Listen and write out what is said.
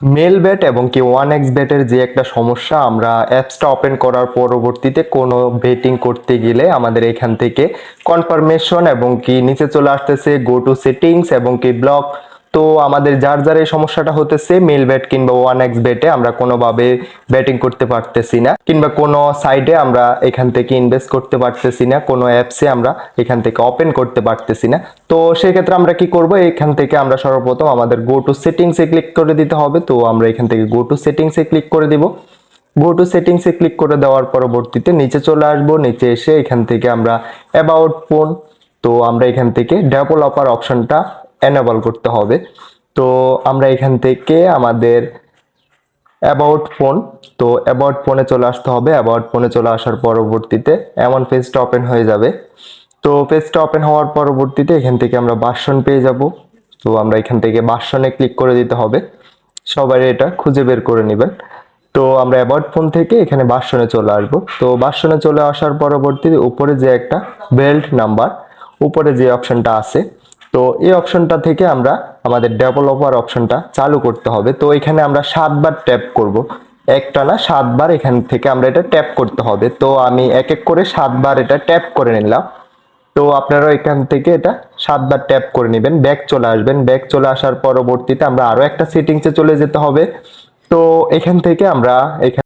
Mail bat এবং কি one x ব্যাটের যে একটা সমস্যা, আমরা অ্যাপসটা ওপেন করার পরবর্তীতে কোনো বেটিং করতে গেলে আমাদের এখান থেকে কনফার্মেশন এবং কি নিচে চলে আসতেছে গো টু সেটিংস এবং কি ব্লক তো আমাদের যার যার এই সমস্যাটা হতেছে মেল ব্যাট কিংবা ওয়ান এক্স ব্যাটে আমরা কোনোভাবে ব্যাটিং করতে পারতেছি না, কিংবা কোনো সাইডে আমরা এখান থেকে ইনভেস্ট করতে পারতেছি না, কোনো অ্যাপসে আমরা এখান থেকে ওপেন করতে পারতেছি না। তো সেক্ষেত্রে আমরা কি করব? এখান থেকে আমরা সর্বপ্রথম আমাদের গো টু সেটিংসে ক্লিক করে দিতে হবে। তো আমরা এখান থেকে গো টু সেটিংসে ক্লিক করে দিব। গো টু সেটিংসে ক্লিক করে দেওয়ার পরবর্তীতে নিচে চলে আসব। নিচে এসে এখান থেকে আমরা অ্যাবাউট ফোন তো আমরা এখান থেকে ডেভেলপার অপশনটা এনেবল করতে হবে। তো আমরা এখান থেকে আমাদের অ্যাবাউট ফোন তো অ্যাবাউট ফোনে চলে আসতে হবে। অ্যাবাউট ফোনে চলে আসার পরবর্তীতে এমন পেজটা ওপেন হয়ে যাবে। তো পেজটা ওপেন হওয়ার পরবর্তীতে এখান থেকে আমরা বাসন পেয়ে যাব। তো আমরা এখান থেকে বাসনে ক্লিক করে দিতে হবে। সবাই এটা খুঁজে বের করে নেবেন। তো আমরা অ্যাবাউট ফোন থেকে এখানে বাসনে চলে আসব। তো বাসনে চলে আসার পরবর্তীতে উপরে যে একটা বেল্ট নাম্বার উপরে যে অপশনটা আছে তো এই অপশনটা থেকে আমরা আমাদের ডেভেলপার অপশনটা চালু করতে হবে। তো এখানে আমরা সাতবার ট্যাপ করব। একটা না, সাতবার এখান থেকে আমরা এটা ট্যাপ করতে হবে। তো আমি এক এক করে সাতবার এটা ট্যাপ করে নিলাম। তো আপনারা এখান থেকে এটা সাতবার ট্যাপ করে নেবেন। ব্যাক চলে আসবেন। ব্যাক চলে আসার পরবর্তীতে আমরা আরও একটা সেটিংসে চলে যেতে হবে। তো এখান থেকে আমরা এখানে